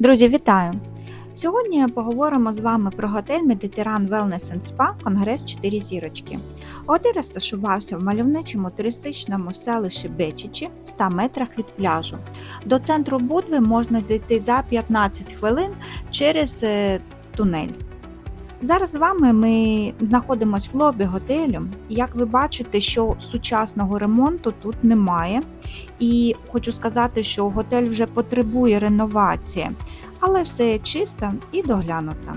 Друзі, вітаю! Сьогодні поговоримо з вами про готель Mediterranean Wellness and Spa Конгрес 4 зірочки. Готель розташувався в мальовничому туристичному селищі Бечичі в 100 метрах від пляжу. До центру Будви можна дійти за 15 хвилин через е, тунель. Зараз з вами ми знаходимося в лобі готелю. Як ви бачите, що сучасного ремонту тут немає. І хочу сказати, що готель вже потребує реновації, але все чисто і доглянуто.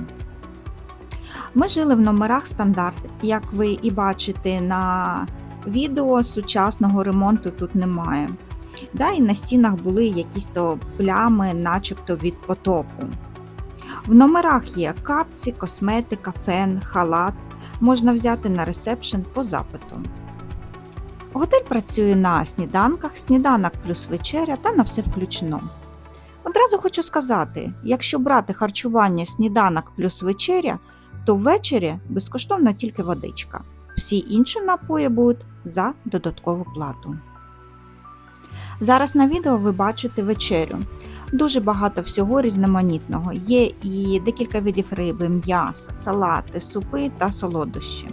Ми жили в номерах стандарт, як ви і бачите на відео, сучасного ремонту тут немає. Да, і на стінах були якісь то плями, начебто від потопу. В номерах є капці, косметика, фен, халат. Можна взяти на ресепшн по запиту. Готель працює на сніданках, сніданок плюс вечеря та на все включено. Одразу хочу сказати: якщо брати харчування сніданок плюс вечеря, то ввечері безкоштовна тільки водичка. Всі інші напої будуть за додаткову плату. Зараз на відео ви бачите вечерю. Дуже багато всього різноманітного. Є і декілька видів риби, м'яса, салати, супи та солодощі.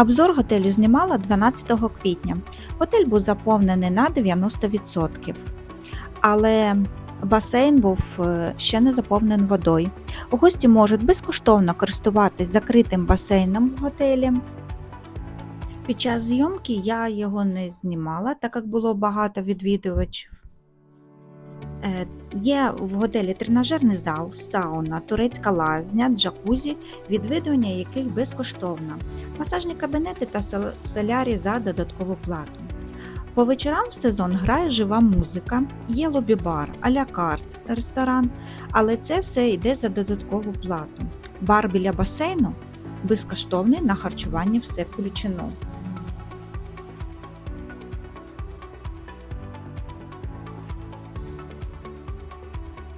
Обзор готелю знімала 12 квітня. Готель був заповнений на 90%. Але басейн був е, ще не заповнений водою. Гості можуть безкоштовно користуватись закритим басейном в готелі. Під час зйомки я його не знімала, так як було багато відвідувачів. Е, Є в готелі тренажерний зал, сауна, турецька лазня, джакузі, відвідування яких безкоштовно, масажні кабінети та солярі за додаткову плату. По вечорам в сезон грає жива музика, є лобі-бар, а-ля карт, ресторан, але це все йде за додаткову плату. Бар біля басейну безкоштовний на харчування все включено.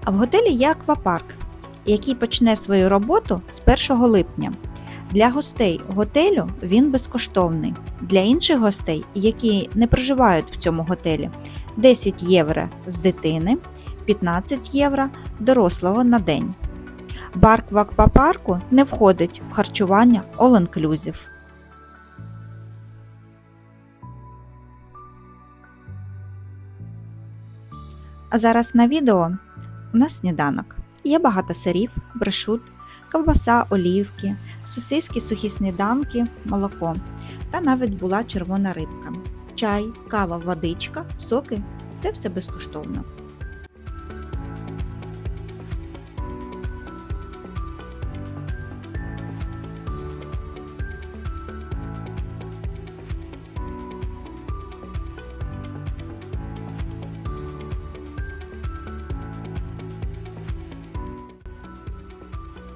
А в готелі є аквапарк, який почне свою роботу з 1 липня. Для гостей готелю він безкоштовний. Для інших гостей, які не проживають в цьому готелі, 10 євро з дитини, 15 євро дорослого на день. Бар в аквапарку не входить в харчування All Inclusive. А зараз на відео у нас сніданок. Є багато сирів, брешут, ковбаса, олівки, сосиски, сухі сніданки, молоко. Та навіть була червона рибка. Чай, кава, водичка, соки це все безкоштовно.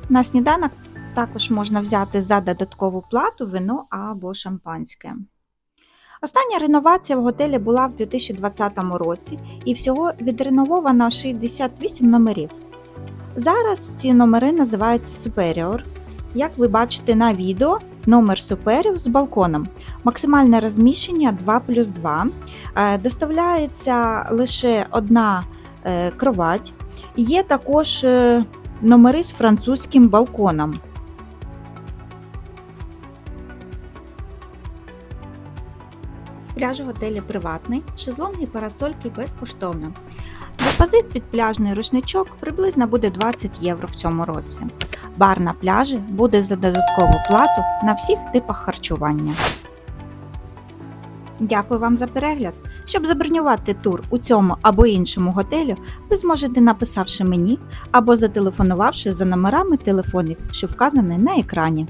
На сніданок також можна взяти за додаткову плату вино або шампанське. Остання реновація в готелі була в 2020 році і всього відренововано 68 номерів. Зараз ці номери називаються Superior. Як ви бачите на відео, номер Superior з балконом. Максимальне розміщення 2 плюс 2. Е, Доставляється лише одна е, кровать. Є також е, номери з французьким балконом. Пляж готелі приватний, шезлонги і парасольки безкоштовно. Депозит під пляжний рушничок приблизно буде 20 євро в цьому році. Бар на пляжі буде за додаткову плату на всіх типах харчування. Дякую вам за перегляд. Щоб забронювати тур у цьому або іншому готелю, ви зможете написавши мені або зателефонувавши за номерами телефонів, що вказані на екрані.